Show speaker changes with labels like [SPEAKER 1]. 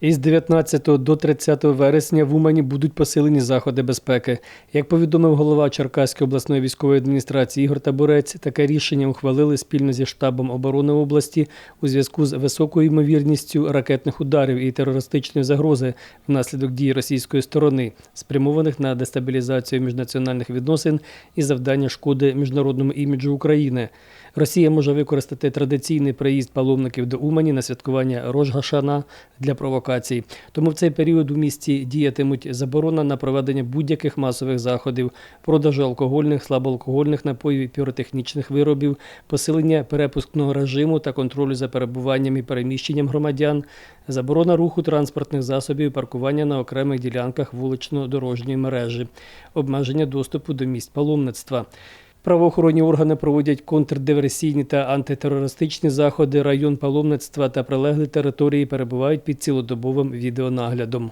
[SPEAKER 1] Із 19 до 30 вересня в Умані будуть посилені заходи безпеки. Як повідомив голова Черкаської обласної військової адміністрації Ігор Табурець, таке рішення ухвалили спільно зі штабом оборони області у зв'язку з високою ймовірністю ракетних ударів і терористичної загрози внаслідок дій російської сторони, спрямованих на дестабілізацію міжнаціональних відносин і завдання шкоди міжнародному іміджу України. Росія може використати традиційний приїзд паломників до Умані на святкування Рожгашана для провокацій. Тому в цей період у місті діятимуть заборона на проведення будь-яких масових заходів, продажу алкогольних, слабоалкогольних напоїв піротехнічних виробів, посилення перепускного режиму та контролю за перебуванням і переміщенням громадян, заборона руху транспортних засобів, паркування на окремих ділянках вулично-дорожньої мережі, обмеження доступу до місць паломництва. Правоохоронні органи проводять контрдиверсійні та антитерористичні заходи. Район паломництва та прилеглі території перебувають під цілодобовим відеонаглядом.